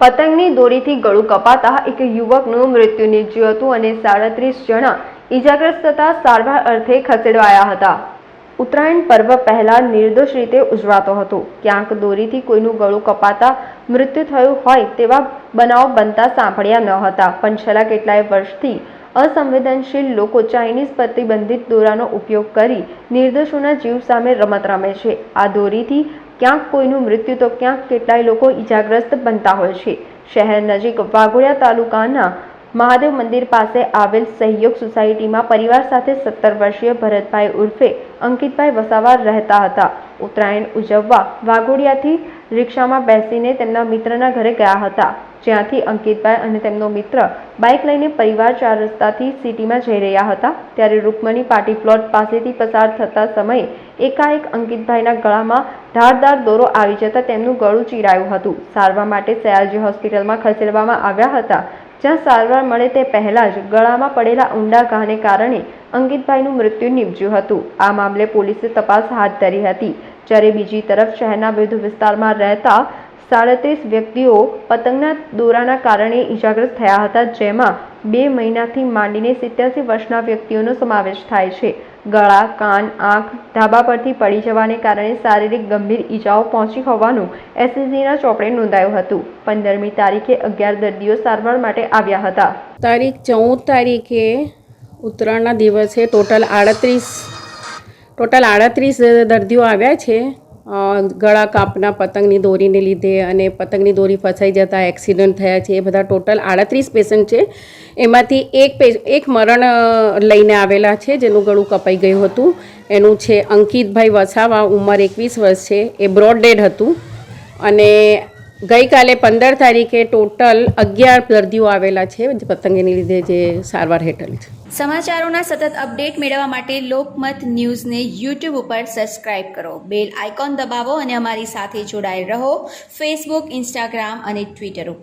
પતંગની દોરીથી ગળું કપાતા એક યુવકનું મૃત્યુ નીપજ્યું હતું અને સાડત્રીસ જણા ઈજાગ્રસ્ત થતા સારવાર અર્થે ખસેડવાયા હતા. ઉત્તરાયણ પર્વ પહેલા નિર્દોષ રીતે ઉજવાતો હતો. ક્યાંક દોરીથી કોઈનું ગળું કપાતા મૃત્યુ થયું હોય તેવા બનાવ બનતા સાંભળ્યા ન હતા. પણ છેલ્લા કેટલાય વર્ષથી અસંવેદનશીલ લોકો ચાઇનીઝ પ્રતિબંધિત દોરાનો ઉપયોગ કરી નિર્દોષોના જીવ સામે રમત રમે છે. આ દોરીથી ક્યાંક કોઈનું મૃત્યુ તો ક્યાંક કેટલાય લોકો ઈજાગ્રસ્ત બનતા હોય છે. શહેર નજીક વાઘોડિયા તાલુકાના મહાદેવ મંદિર પાસે આવેલ સહયોગ સોસાયટીમાં પરિવાર સાથે સત્તર વર્ષીય ભરતભાઈ ઉર્ફે અંકિતભાઈ વસાવા રહેતા હતા. ઉત્તરાયણ ઉજવવા વાઘોડિયાથી રિક્ષામાં બેસીને તેમના મિત્રના ઘરે ગયા હતા. જ્યાંથી અંકિતભાઈ અને તેમનો મિત્ર બાઇક લઈને પરિવાર ચાર રસ્તાથી સિટીમાં જઈ રહ્યા હતા, ત્યારે રૂકમણી પાર્ટી પ્લોટ પાસેથી પસાર થતા સમયે એકાએક અંકિતભાઈના ગળામાં ધારદાર દોરો આવી જતા તેમનું ગળું ચીરાયું હતું. સારવાર માટે સયાજી હોસ્પિટલમાં ખસેડવામાં આવ્યા હતા, જ્યાં સારવાર મળે તે પહેલાં જ ગળામાં પડેલા ઊંડા ઘાને કારણે અંકિતભાઈનું મૃત્યુ નીપજ્યું હતું. આ મામલે પોલીસે તપાસ હાથ ધરી હતી. જ્યારે બીજી તરફ શહેરના વિવિધ વિસ્તારમાં રહેતા સાડત્રીસ વ્યક્તિઓ પતંગના દોરાના કારણે ઈજાગ્રસ્ત થયા હતા, જેમાં બે મહિનાથી માંડીને સિત્યાસી વર્ષના વ્યક્તિઓનો સમાવેશ થાય છે. ગળા, કાન, આંખ, ધાબા પરથી પડી જવાને કારણે શારીરિક ગંભીર ઈજાઓ પહોંચી હોવાનું એસએસજીના ચોપડે નોંધાયું હતું. પંદરમી તારીખે અગિયાર દર્દીઓ સારવાર માટે આવ્યા હતા. તારીખ ચૌદ તારીખે ઉત્તરાયણના દિવસે ટોટલ આડત્રીસ ટોટલ આડત્રીસ દર્દીઓ આવ્યા છે. ગળા કાપના પતંગની દોરીને લીધે અને પતંગની દોરી ફસાઈ જતાં એક્સિડન્ટ થયા છે. એ બધા ટોટલ આડત્રીસ પેશન્ટ છે. એમાંથી એક એક મરણ લઈને આવેલા છે, જેનું ગળું કપાઈ ગયું હતું. એનું છે અંકિતભાઈ વસાવા, ઉંમર એકવીસ વર્ષ છે. એ બ્રોડ ડેડ હતું. અને ગઈકાલે પંદર તારીખે ટોટલ અગિયાર દર્દીઓ આવેલા છે, જે લીધે જે સારવાર હેઠળ છે. સમાચારોના સતત અપડેટ મેળવવા માટે લોકમત ન્યૂઝને યુટ્યુબ ઉપર સબસ્ક્રાઇબ કરો. બેલ આઇકોન દબાવો અને અમારી સાથે જોડાયેલ રહો. ફેસબુક ઇન્સ્ટાગ્રામ અને ટ્વિટર ઉપર.